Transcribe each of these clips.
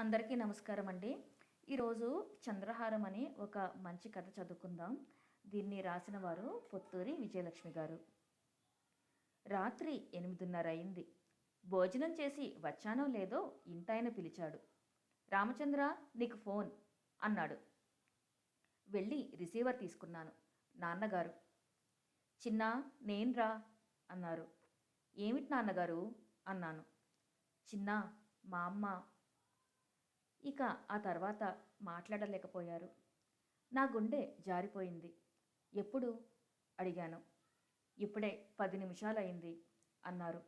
అందరికీ నమస్కారం అండి. ఈరోజు చంద్రహారం అని ఒక మంచి కథ చదువుకుందాం. దీన్ని రాసిన వారు పొత్తూరి విజయలక్ష్మి గారు. రాత్రి ఎనిమిదిన్నర అయింది భోజనం చేసి వచ్చానో లేదో ఇంటాయన పిలిచాడు. రామచంద్ర నీకు ఫోన్ అన్నాడు. వెళ్ళి రిసీవర్ తీసుకున్నాను. నాన్నగారు. చిన్న నేను రా అన్నారు. ఏమిటి నాన్నగారు? అన్నాను. చిన్న మా అమ్మ ఇక ఆ తర్వాత మాట్లాడలేకపోయారు. నా గుండె జారిపోయింది. ఎప్పుడు? అడిగాను. ఇప్పుడే పది నిమిషాలయింది అన్నారు.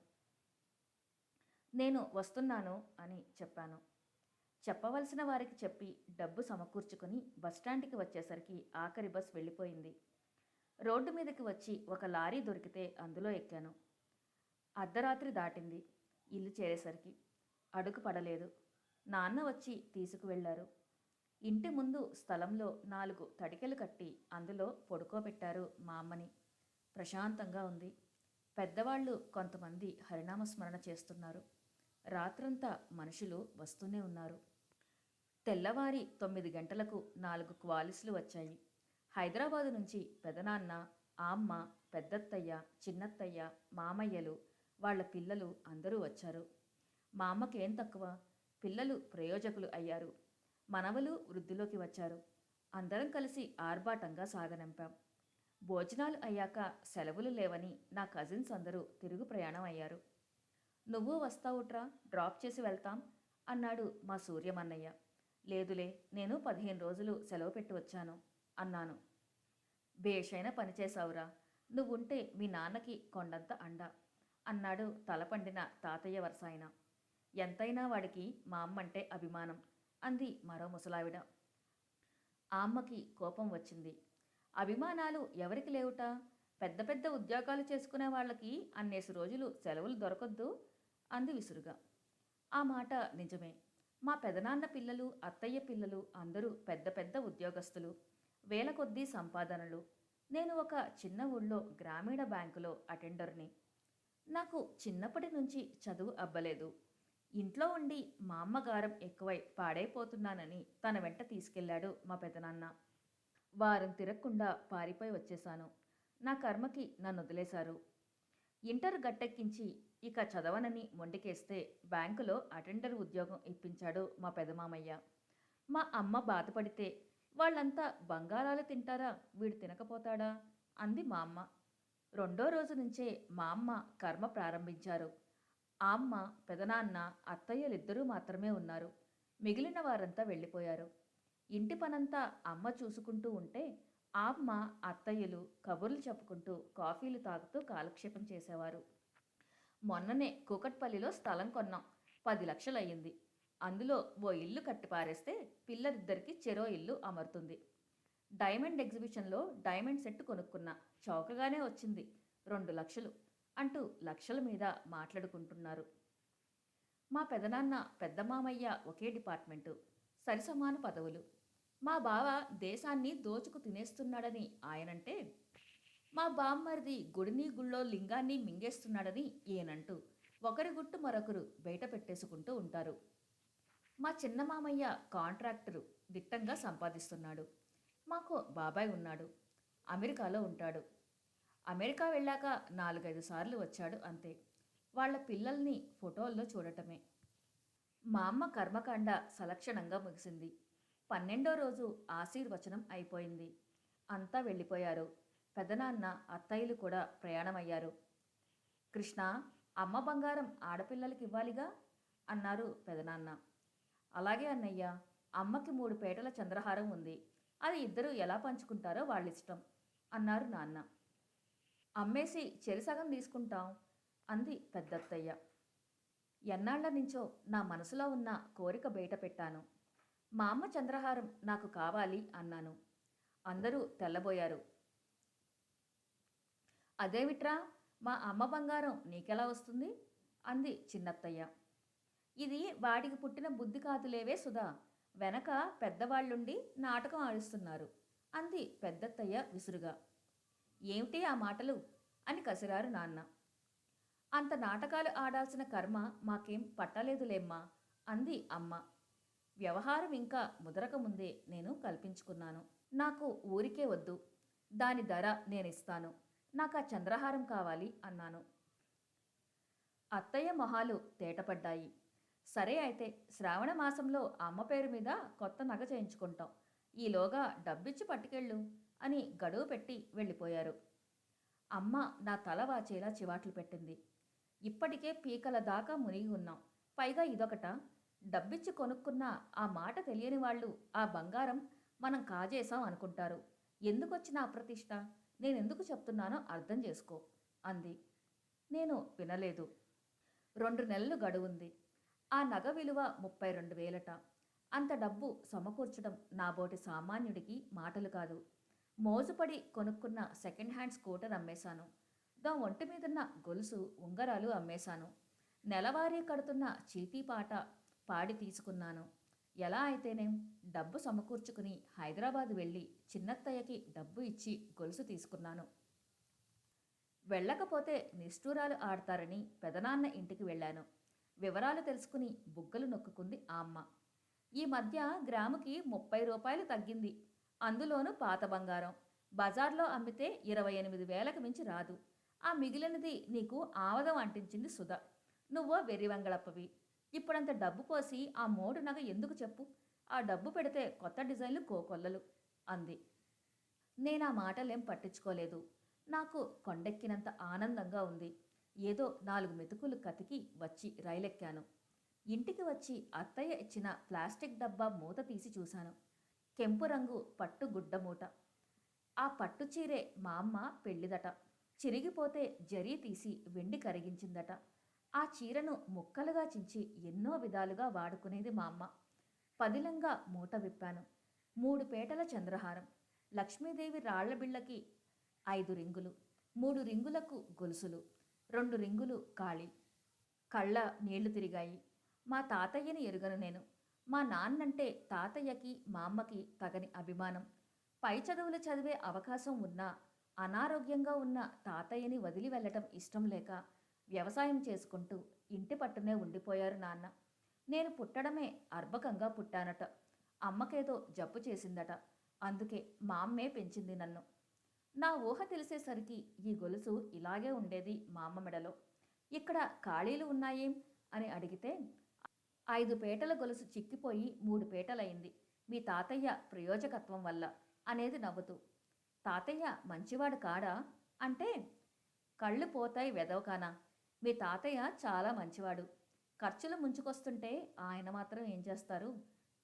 నేను వస్తున్నాను అని చెప్పాను. చెప్పవలసిన వారికి చెప్పి డబ్బు సమకూర్చుకొని బస్టాండ్కి వచ్చేసరికి ఆఖరి బస్ వెళ్ళిపోయింది. రోడ్డు మీదకి వచ్చి ఒక లారీ దొరికితే అందులో ఎక్కాను. అర్ధరాత్రి దాటింది. ఇల్లు చేరేసరికి. అడుగు పడలేదు. నాన్న వచ్చి తీసుకువెళ్ళారు ఇంటి ముందు స్థలంలో నాలుగు తడికెలు కట్టి అందులో పడుకోబెట్టారు మా అమ్మని. ప్రశాంతంగా ఉంది. పెద్దవాళ్ళు కొంతమంది హరినామస్మరణ చేస్తున్నారు. రాత్రంతా మనుషులు వస్తూనే ఉన్నారు. తెల్లవారి తొమ్మిది గంటలకు నాలుగు క్వాలిస్లు వచ్చాయి. హైదరాబాదు నుంచి పెదనాన్న ఆమ్మ పెద్దత్తయ్య చిన్నత్తయ్య మామయ్యలు వాళ్ళ పిల్లలు అందరూ వచ్చారు. మా అమ్మకేం తక్కువ? పిల్లలు ప్రయోజకులు అయ్యారు. మనవలు వృద్ధిలోకి వచ్చారు. అందరం కలిసి ఆర్భాటంగా సాగనంపాం. భోజనాలు అయ్యాక సెలవులు లేవని నా కజిన్స్ అందరూ తిరుగు ప్రయాణం అయ్యారు. నువ్వు వస్తావుట్రా డ్రాప్ చేసి వెళ్తాం అన్నాడు మా సూర్యమన్నయ్య. లేదులే నేను పదిహేను రోజులు సెలవు పెట్టి వచ్చాను అన్నాను. బేషైన పనిచేశావురా నువ్వుంటే మీ నాన్నకి కొండంత అండ అన్నాడు తలపండిన తాతయ్య వరసాయన. ఎంతైనా వాడికి మా అమ్మంటే అభిమానం అంది మరో ముసలావిడ. ఆ అమ్మకి కోపం వచ్చింది. అభిమానాలు ఎవరికి లేవుట? పెద్ద పెద్ద ఉద్యోగాలు చేసుకునే వాళ్ళకి అన్నేసి రోజులు సెలవులు దొరకొద్దు అంది విసురుగా. ఆ మాట నిజమే. మా పెదనాన్న పిల్లలు అత్తయ్య పిల్లలు అందరూ పెద్ద పెద్ద ఉద్యోగస్తులు వేల కొద్దీ సంపాదనలు. నేను ఒక చిన్న ఊళ్ళో గ్రామీణ బ్యాంకులో అటెండర్ని. నాకు చిన్నప్పటి నుంచి చదువు అబ్బలేదు. ఇంట్లో ఉండి మా అమ్మగారం ఎక్కువై పాడైపోతున్నానని తన వెంట తీసుకెళ్ళాడు మా పెదనాన్న. వారం తిరగకుండా పారిపోయి వచ్చేశాను. నా కర్మకి నన్ను వదిలేశారు ఇంటర్ గట్టెక్కించి ఇక చదవనని మొండికేస్తే బ్యాంకులో అటెండర్ ఉద్యోగం ఇప్పించాడు మా పెదమామయ్య. మా అమ్మ బాధపడితే వాళ్ళంతా బంగారాలు తింటారా? వీడు తినకపోతాడా? అంది మా అమ్మ. రెండో రోజు నుంచే మా అమ్మ కర్మ ప్రారంభించారు. అమ్మ పెదనాన్న అత్తయ్యలిద్దరూ మాత్రమే ఉన్నారు. మిగిలిన వారంతా వెళ్ళిపోయారు. ఇంటి పనంతా అమ్మ చూసుకుంటూ ఉంటే ఆ అమ్మ అత్తయ్యలు కబుర్లు చెప్పుకుంటూ కాఫీలు తాగుతూ కాలక్షేపం చేసేవారు. మొన్ననే కూకట్పల్లిలో స్థలం కొన్నాం. పది లక్షలయ్యింది. అందులో ఓ ఇల్లు కట్టిపారేస్తే పిల్లలిద్దరికీ చెరో ఇల్లు అమరుతుంది. డైమండ్ ఎగ్జిబిషన్లో డైమండ్ సెట్ కొనుక్కున్నా. చౌకగానే వచ్చింది. రెండు లక్షలు. అంటూ లక్షల మీద మాట్లాడుకుంటున్నారు. మా పెదనాన్న పెద్ద మామయ్య ఒకే డిపార్ట్మెంటు సరిసమాన పదవులు. మా బావ దేశాన్ని దోచుకు తినేస్తున్నాడని ఆయనంటే మా బామ్మరిది గుడిని గుళ్ళో లింగాన్ని మింగేస్తున్నాడని ఈయనంటూ ఒకరి గుట్టు మరొకరు బయట పెట్టేసుకుంటూ ఉంటారు. మా చిన్న మామయ్య కాంట్రాక్టరు దిట్టంగా సంపాదిస్తున్నాడు. మాకు బాబాయ్ ఉన్నాడు. అమెరికాలో ఉంటాడు. అమెరికా వెళ్ళాక నాలుగైదు సార్లు వచ్చాడు అంతే. వాళ్ళ పిల్లల్ని ఫోటోల్లో చూడటమే. మా అమ్మ కర్మకాండ సలక్షణంగా ముగిసింది. పన్నెండో రోజు ఆశీర్వచనం అయిపోయింది. అంతా వెళ్ళిపోయారు. పెదనాన్న అత్తయ్యలు కూడా ప్రయాణమయ్యారు. కృష్ణ అమ్మ బంగారం ఆడపిల్లలకి ఇవ్వాలిగా? అన్నారు పెదనాన్న. అలాగే అన్నయ్య అమ్మకి మూడు పేటల చంద్రహారం ఉంది. అది ఇద్దరు ఎలా పంచుకుంటారో వాళ్ళిష్టం అన్నారు నాన్న. అమ్మేసి చెరిసగం తీసుకుంటాం అంది పెద్దత్తయ్య. ఎన్నాళ్ళ నుంచో నా మనసులో ఉన్న కోరిక బయట పెట్టాను. మా అమ్మ చంద్రహారం నాకు కావాలి అన్నాను. అందరూ తెల్లబోయారు. అదేమిట్రా? మా అమ్మ బంగారం నీకెలా వస్తుంది? అంది చిన్నత్తయ్య. ఇది వాడికి పుట్టిన బుద్ధి కాదులేవే సుధా. వెనక పెద్దవాళ్ళుండి నాటకం ఆడిస్తున్నారు అంది పెద్దత్తయ్య విసురుగా. ఏమిటి ఆ మాటలు? అని కసిరారు నాన్న. అంత నాటకాలు ఆడాల్సిన కర్మ మాకేం పట్టలేదులేమ్మా అంది అమ్మ. వ్యవహారం ఇంకా ముదరక ముందే నేను కల్పించుకున్నాను. నాకు ఊరికే వద్దు. దాని ధర నేనిస్తాను. నాకు ఆ చంద్రహారం కావాలి అన్నాను. అత్తయ్య మొహాలు తేటపడ్డాయి. సరే అయితే శ్రావణ మాసంలో అమ్మ పేరు మీద కొత్త నగ చేయించుకుంటాం. ఈలోగా డబ్బిచ్చి పట్టుకెళ్ళు. అని గడువు పెట్టి వెళ్ళిపోయారు. అమ్మ నా తల వాచేలా చివాట్లు పెట్టింది. ఇప్పటికే పీకల దాకా మునిగి ఉన్నాం. పైగా ఇదొకట. డబ్బిచ్చి కొనుక్కున్న ఆ మాట తెలియని వాళ్ళు ఆ బంగారం మనం కాజేశాం అనుకుంటారు. ఎందుకొచ్చిన అప్రతిష్ట నేనెందుకు చెప్తున్నానో అర్థం చేసుకో అంది. నేను వినలేదు. రెండు నెలలు గడువుంది. ఆ నగ విలువ ముప్పై రెండు వేలట. అంత డబ్బు సమకూర్చడం నాబోటి సామాన్యుడికి మాటలు కాదు. మోజుపడి కొనుక్కున్న సెకండ్ హ్యాండ్ స్కూటర్ అమ్మేశాను. దా ఒంటి మీదున్న గొలుసు ఉంగరాలు అమ్మేశాను. నెలవారీ కడుతున్న చీటీపాట పాడి తీసుకున్నాను. ఎలా అయితేనేం? డబ్బు సమకూర్చుకుని హైదరాబాద్ వెళ్ళి చిన్నత్తయ్యకి డబ్బు ఇచ్చి గొలుసు తీసుకున్నాను. వెళ్ళకపోతే నిష్ఠూరాలు ఆడతారని పెదనాన్న ఇంటికి వెళ్ళాను. వివరాలు తెలుసుకుని బుగ్గలు నొక్కుకుంది ఆ అమ్మ. ఈ మధ్య గ్రాముకి ముప్పై రూపాయలు తగ్గింది. అందులోనూ పాత బంగారం. బజార్లో అమ్మితే ఇరవై ఎనిమిది వేలకు మించి రాదు. ఆ మిగిలినది నీకు ఆవదం అంటించింది సుధ. నువ్వో వెర్రివంగళప్పవి ఇప్పుడంత డబ్బు పోసి ఆ మోడు నగ ఎందుకు చెప్పు? ఆ డబ్బు పెడితే కొత్త డిజైన్లు కోకొల్లలు అంది. నేను ఆ మాటలేం పట్టించుకోలేదు. నాకు కొండెక్కినంత ఆనందంగా ఉంది. ఏదో నాలుగు మెతుకులు కతికి వచ్చి రైలెక్కాను. ఇంటికి వచ్చి అత్తయ్య ఇచ్చిన ప్లాస్టిక్ డబ్బా మూత తీసి చూశాను. కెంపు రంగు పట్టు గుడ్డ మూట ఆ పట్టు చీరే మా అమ్మ పెళ్ళిదట. చిరిగిపోతే జరీ తీసి వెండి కరిగించిందట. ఆ చీరను ముక్కలుగా చించి ఎన్నో విధాలుగా వాడుకునేది మా అమ్మ. పదిలంగా మూట విప్పాను. మూడు పేటల చంద్రహారం. లక్ష్మీదేవి రాళ్ళబిళ్ళకి ఐదు రింగులు. మూడు రింగులకు గొలుసులు. రెండు రింగులు కాళి. కళ్ళ నీళ్ళు తిరిగాయి. మా తాతయ్యని ఎరుగను నేను. మా నాన్నంటే తాతయ్యకి మా అమ్మకి తగని అభిమానం. పై చదువులు చదివే అవకాశం ఉన్నా అనారోగ్యంగా ఉన్న తాతయ్యని వదిలి వెళ్ళటం ఇష్టం లేక వ్యవసాయం చేసుకుంటూ ఇంటి పట్టునే ఉండిపోయారు నాన్న. నేను పుట్టడమే అర్భకంగా పుట్టానట. అమ్మకేదో జబ్బు చేసిందట. అందుకే మా అమ్మే పెంచింది నన్ను. నా ఊహ తెలిసేసరికి ఈ గొలుసు ఇలాగే ఉండేది మా అమ్మ మెడలో. ఇక్కడ ఖాళీలు ఉన్నాయేం? అని అడిగితే ఐదు పేటల గొలుసు చిక్కిపోయి మూడు పేటలయింది. మీ తాతయ్య ప్రయోజకత్వం వల్ల అనేది నవ్వుతూ తాతయ్య మంచివాడు కాడా అంటే కళ్ళు పోతాయి వెదవకానా? మీ తాతయ్య చాలా మంచివాడు. ఖర్చులు ముంచుకొస్తుంటే ఆయన మాత్రం ఏం చేస్తారు?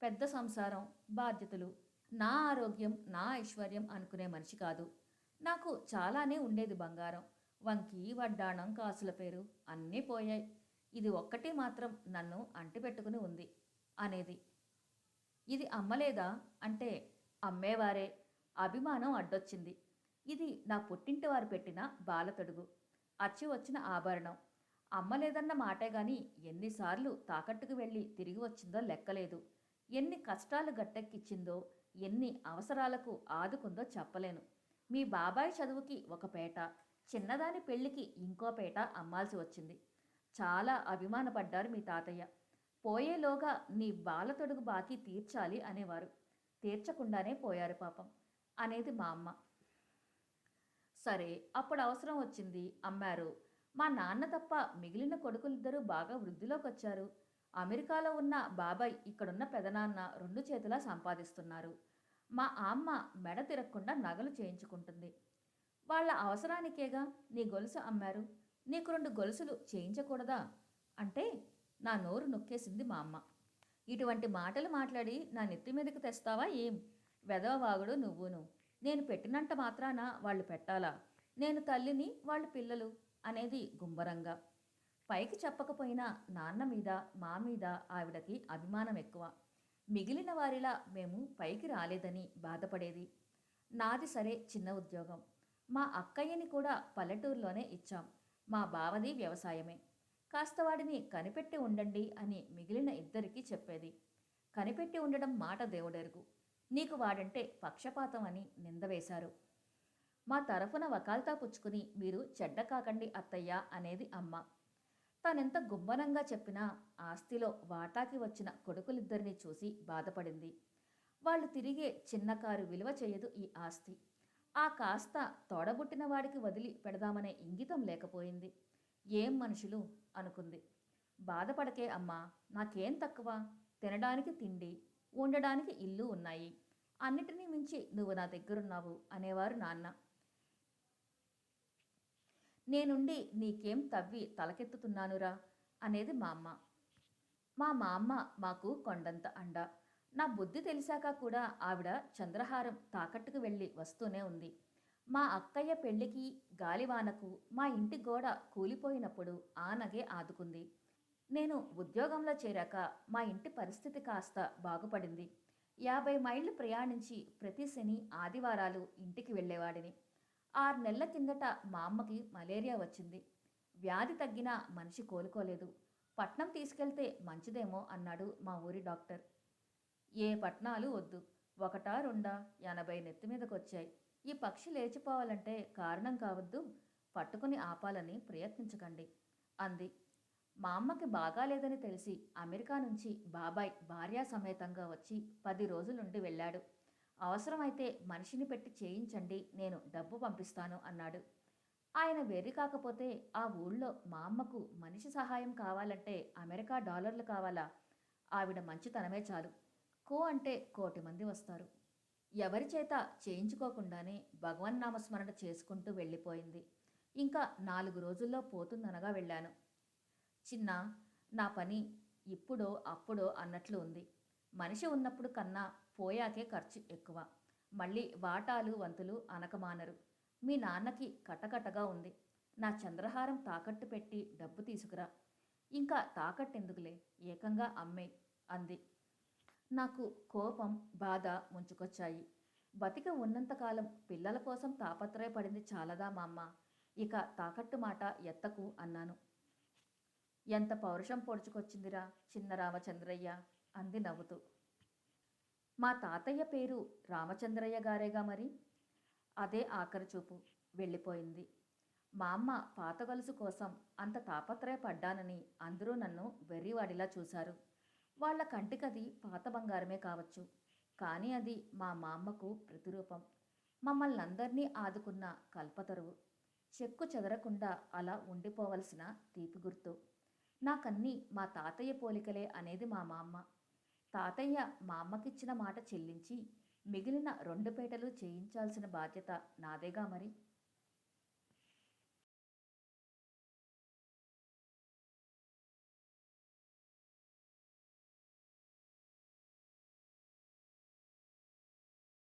పెద్ద సంసారం బాధ్యతలు. నా ఆరోగ్యం నా ఐశ్వర్యం అనుకునే మనిషి కాదు. నాకు చాలానే ఉండేది బంగారం. వంకి వడ్డాణం కాసుల పేరు అన్నీ పోయాయి. ఇది ఒక్కటి మాత్రం నన్ను అంటిపెట్టుకుని ఉంది అనేది. ఇది అమ్మలేదా అంటే అమ్మేవారే. అభిమానం అడ్డొచ్చింది. ఇది నా పుట్టింటి వారు పెట్టిన బాలతడుగు అచ్చి వచ్చిన ఆభరణం. అమ్మలేదన్న మాటే గాని ఎన్నిసార్లు తాకట్టుకు వెళ్ళి తిరిగి వచ్చిందో లెక్కలేదు. ఎన్ని కష్టాలు గట్టెక్కిచ్చిందో ఎన్ని అవసరాలకు ఆదుకుందో చెప్పలేను. మీ బాబాయ్ చదువుకి ఒక పేట. చిన్నదాని పెళ్ళికి ఇంకో పేట అమ్మాల్సి వచ్చింది. చాలా అభిమానపడ్డారు మీ తాతయ్య. పోయేలోగా నీ బాలతొడుగు బాకీ తీర్చాలి అనేవారు. తీర్చకుండానే పోయారు పాపం అనేది మా అమ్మ. సరే అప్పుడు అవసరం వచ్చింది. అమ్మారు మా నాన్న తప్ప మిగిలిన కొడుకులిద్దరూ బాగా వృద్ధిలోకి వచ్చారు అమెరికాలో ఉన్న బాబాయ్ ఇక్కడున్న పెదనాన్న రెండు చేతులా సంపాదిస్తున్నారు. మా అమ్మ మెడ తిరగకుండా నగలు చేయించుకుంటుంది. వాళ్ళ అవసరానికేగా నీ గొలుసు అమ్మారు? నీకు రెండు గొలుసులు చేయించకూడదా? అంటే నా నోరు నొక్కేసింది మా అమ్మ. ఇటువంటి మాటలు మాట్లాడి నా నెత్తి మీదకి తెస్తావా ఏం? వెదవవాగుడు నువ్వును. నేను పెట్టినంత మాత్రాన వాళ్ళు పెట్టాలా? నేను తల్లిని వాళ్ళు పిల్లలు అనేది గుంబరంగా పైకి చెప్పకపోయినా నాన్న మీద మా మీద ఆవిడకి అభిమానం ఎక్కువ. మిగిలిన వారిలా మేము పైకి రాలేదని బాధపడేది. నాది సరే చిన్న ఉద్యోగం. మా అక్కయ్యని కూడా పల్లెటూరులోనే ఇచ్చాం. మా బావది వ్యవసాయమే. కాస్త వాడిని కనిపెట్టి ఉండండి అని మిగిలిన ఇద్దరికీ చెప్పేది. కనిపెట్టి ఉండడం మాట దేవుడెరుగు. నీకు వాడంటే పక్షపాతం అని నిందవేశారు మా తరఫున వకాల్తా పుచ్చుకుని మీరు చెడ్డ కాకండి అత్తయ్య అనేది అమ్మ. తానెంత గుమ్మనంగా చెప్పినా ఆస్తిలో వాటాకి వచ్చిన కొడుకులిద్దరినీ చూసి బాధపడింది. వాళ్ళు తిరిగే చిన్న కారు విలువ చేయదు ఈ ఆస్తి. ఆ కాస్త తోడబుట్టిన వాడికి వదిలి పెడదామనే ఇంగితం లేకపోయింది. ఏం మనుషులు? అనుకుంది. బాధపడకే అమ్మా నాకేం తక్కువ? తినడానికి తిండి ఉండడానికి ఇల్లు ఉన్నాయి. అన్నిటినీ మించి నువ్వు నా దగ్గరున్నావు అనేవారు నాన్న. నేనుండి నీకేం తవ్వి తలకెత్తుతున్నానురా? అనేది మా అమ్మ. మా మా అమ్మ మాకు కొండంత అండ. నా బుద్ధి తెలిసాక కూడా ఆవిడ చంద్రహారం తాకట్టుకు వెళ్ళి వస్తూనే ఉంది. మా అక్కయ్య పెళ్ళికి గాలివానకు మా ఇంటి గోడ కూలిపోయినప్పుడు ఆ నగే ఆదుకుంది. నేను ఉద్యోగంలో చేరాక మా ఇంటి పరిస్థితి కాస్త బాగుపడింది. యాభై మైళ్ళు ప్రయాణించి ప్రతి శని ఆదివారాలు ఇంటికి వెళ్ళేవాడిని. ఆరు నెలల కిందట మా అమ్మకి మలేరియా వచ్చింది. వ్యాధి తగ్గినా మనిషి కోలుకోలేదు. పట్నం తీసుకెళ్తే మంచిదేమో అన్నాడు మా ఊరి డాక్టర్. ఏ పట్నాలు వద్దు. ఒకటా రెండా ఎనభై నెత్తి మీదకొచ్చాయి. ఈ పక్షి లేచిపోవాలంటే కారణం కావద్దు. పట్టుకుని ఆపాలని ప్రయత్నించకండి. అంది. మా అమ్మకి బాగాలేదని తెలిసి అమెరికా నుంచి బాబాయ్ భార్యా సమేతంగా వచ్చి పది రోజులుండి వెళ్ళాడు. అవసరమైతే మనిషిని పెట్టి చేయించండి నేను డబ్బు పంపిస్తాను అన్నాడు. ఆయన వెర్రి కాకపోతే ఆ ఊళ్ళో మా అమ్మకు మనిషి సహాయం కావాలంటే అమెరికా డాలర్లు కావాలా? ఆవిడ మంచితనమే చాలు. కో అంటే కోటి మంది వస్తారు. ఎవరి చేత చేయించుకోకుండానే భగవన్నామస్మరణ చేసుకుంటూ వెళ్ళిపోయింది. ఇంకా నాలుగు రోజుల్లో పోతుందనగా వెళ్ళాను. చిన్న నా పని ఇప్పుడో అప్పుడో అన్నట్లు ఉంది. మనిషి ఉన్నప్పుడు కన్నా పోయాకే ఖర్చు ఎక్కువ. మళ్ళీ వాటాలు వంతులు అనకమానరు. మీ నాన్నకి కటకటగా ఉంది. నా చంద్రహారం తాకట్టు పెట్టి డబ్బు తీసుకురా. ఇంకా తాకట్టెందుకులే? ఏకంగా అమ్మే అంది. నాకు కోపం బాధ ముంచుకొచ్చాయి. బతిక ఉన్నంతకాలం పిల్లల కోసం తాపత్రయపడింది చాలదా మా అమ్మ ఇక తాకట్టు మాట ఎత్తకు అన్నాను. ఎంత పౌరుషం పొడుచుకొచ్చిందిరా చిన్న రామచంద్రయ్య అంది నవ్వుతూ. మా తాతయ్య పేరు రామచంద్రయ్య గారేగా మరి? అదే ఆఖరి చూపు వెళ్ళిపోయింది. మా అమ్మ పాత గొలుసు కోసం అంత తాపత్రయపడ్డానని అందరూ నన్ను వెర్రివాడిలా చూశారు. వాళ్ళ కంటికది పాత బంగారమే కావచ్చు. కానీ అది మా మామ్మకు ప్రతిరూపం. మమ్మల్ని అందరినీ ఆదుకున్న కల్పతరువు. చెక్కు చెదరకుండా అలా ఉండిపోవలసిన తీపి గుర్తు. నాకన్నీ మా తాతయ్య పోలికలే అనేది మా మామ్మ. తాతయ్య మా అమ్మకిచ్చిన మాట చెల్లించి మిగిలిన రెండు పేటలు చేయించాల్సిన బాధ్యత నాదేగా మరి.